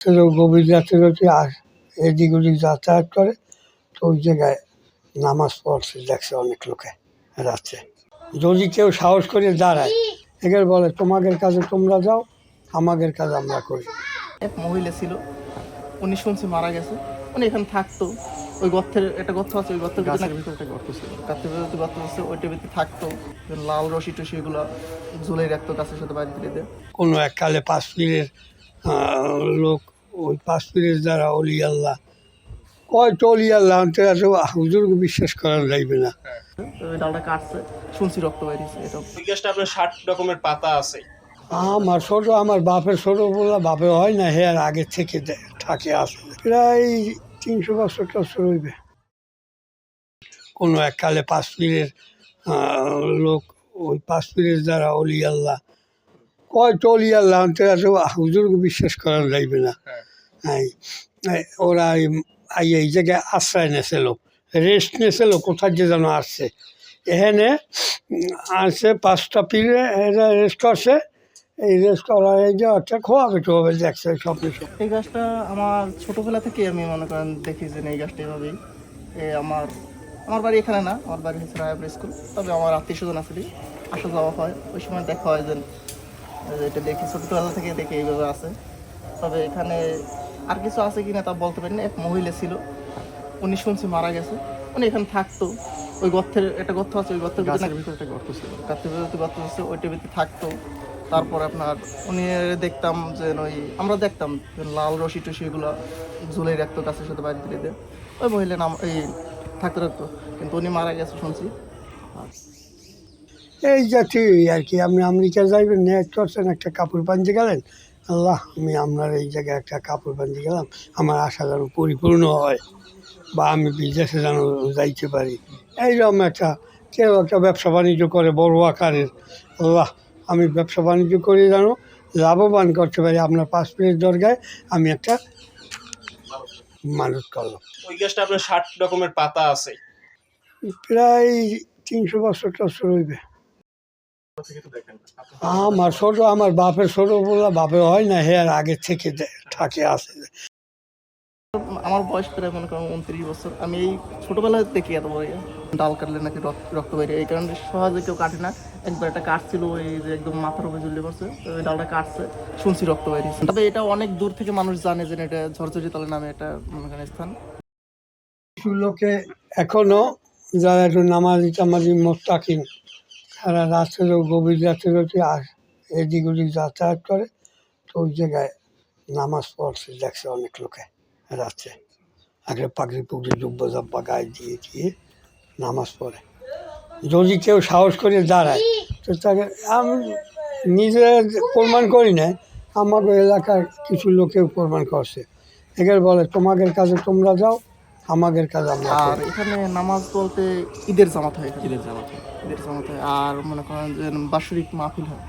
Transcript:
তো গভীর রাতে যদি আস এদিক ওদিক যাতায়াত করে তো ওই জায়গায় নামাজ পড়ছে দেখছে অনেক লোকে রাত্রে। যদি কেউ সাহস করে দাঁড়ায় এবার বলে তোমাদের কাজে তোমরা যাও আমাদের কাজ আমরা করি। এক মহিলা ছিল উনি শুনছি মারা গেছে। উনি এখানে থাকতো। ওই গর্তের একটা গর্ত আছে ওই গর্তের ভিতরে ভিতরে একটা গর্ত ছিল। গাছের ভিতরে গর্ত আছে ওইটার ভিতরে থাকতো। লাল রশি টসি এগুলো ঝুলাই রাখতো গাছের সাথে বাড়ি ফিরে দিয়ে কোনো এককালে পাঁচ পীরের লোক ওই পাঁচ পীরের দ্বারা অলি আল্লাহ। কয়টা অলি আল্লাহ আনতে আছে হুজুরকে বিশ্বাস করা যাইবে না। ডালটা কাটছে শুনছি রক্ত বাইরেছে এটা ওই আপনার ষাট রকমের পাতা আছে। আমার ছোট আমার বাপের ছোট বলে বাপে হয় না হে আর আগে থেকে থাকে আসে প্রায় তিনশো বছর টছর হইবে কোনো এককালে পাঁচ পীরের লোক ওই পাঁচ পীরের দ্বারা অলি আল্লাহ কয়টা অলি আল্লাহ আনতে আছে হুজুরকে বিশ্বাস করা যাইবে না। হ্যাঁ। ওরা এই- জায়গায় আশ্রয় নেছিল রেস্ট নেছিল কোথায় যে যেন আসছে। এখানে আসছে পাঁচটা পীরে এরা রেস্ট করছে এই রেস্ট করার এই যে একটা খোয়াবে টোয়াবে দেখছে সব। কিছু এই গাছটা আমার ছোটোবেলা থেকে আমি মনে করেন দেখি যে এই গাছটা এভাবেই। এ আমার আমার বাড়ি এখানে না আমার বাড়ি হচ্ছে রায়পুর স্কুল তবে আমার আত্মীয় স্বজন আছে আসা যাওয়া হয় ওই সময় দেখা হয় যে এটা দেখি ছোটবেলা থেকে দেখি এইভাবে আছে। তবে এখানে আর কিছু আছে কিনা তা বলতে পারি না। এক মহিলা ছিল উনি শুনছি মারা গেছে। উনি এখানে থাকতো। ওই গর্তের একটা গর্ত আছে ওই গর্তের ভিতরে একটা গর্ত ছিল। গাছের ভিতরে গর্ত আছে ওইটার ভিতরে থাকতো। তারপর আপনার উনি দেখতাম যে ওই আমরা দেখতাম লাল রশি টসি এগুলো ঝুলাই রাখতো গাছের সাথে বাড়ি দিয়ে ওই মহিলা নাম এই থাকতে রাখতো কিন্তু উনি মারা গেছে শুনছি। এই জাতীয় আর কি আপনি আমেরিকা যাইবেন নেট করছেন একটা কাপড় পাঞ্জি গেলেন। আল্লাহ আমি আপনার এই জায়গায় একটা কাপড় পাঞ্জি গেলাম। আমার আশা যেন পরিপূর্ণ হয় বা আমি বিদেশে যেন যাইতে পারি। এইরকম একটা কেউ একটা ব্যবসা বাণিজ্য করে বড় আকারের। আল্লাহ আমি ব্যবসা বাণিজ্য করে যেন লাভবান করতে পারি। আপনার পাঁচ মিনিট দরগায় আমি একটা মানুষ করলাম। ওই গাছটা আপনার ষাট রকমের পাতা আছে। প্রায় তিনশো বছর টছর হইবে। আমার ছোট আমার বাপের ছোট বলে বাপে হয় না হে আর আগে থেকে থাকে আসে আমার বয়স প্রায় মনে করেন উনত্রিশ বছর। আমি এই ছোটবেলায় দেখি এত বড়। ডাল কাটলে নাকি রক্ত বাইরে এই কারণে সহজে কেউ কাটে না। একবার একটা কাটছিল ওই যে একদম মাথার উপরে ঝুলে পড়ছে ওই ডালটা কাটছে শুনছি রক্ত বাইরেছে তবে এটা অনেক দূর থেকে মানুষ জানে যে এটা ঝরঝরি তলে নামে একটা মনে করেন স্থান। লোকে এখনও যারা একটু নামাজি টামাজি মোস্তাকিন সারা রাত্রে গভীর রাত্রে যদি আস এদিক ওদিক যাতায়াত করে, তো ওই জায়গায় নামাজ পড়ছে দেখছে অনেক লোকে রাত্রে আগে পাগড়ি পুগড়ি জুব্বা জাব্বা গায়ে দিয়ে দিয়ে নামাজ পড়ে। যদি কেউ সাহস করে দাঁড়ায়, তো তাকে আমি নিজে প্রমাণ করি না আমাদের এলাকার কিছু লোকেও প্রমাণ করছে। এবার বলে তোমাদের কাছে তোমরা যাও আমাদের কাজ আমরা আর এখানে নামাজ বলতে ঈদের জামাত হয় ঈদের জামাত হয়। ঈদের জামাত হয়। আর মনে করেন যে বাৎসরিক মাহফিল হয়।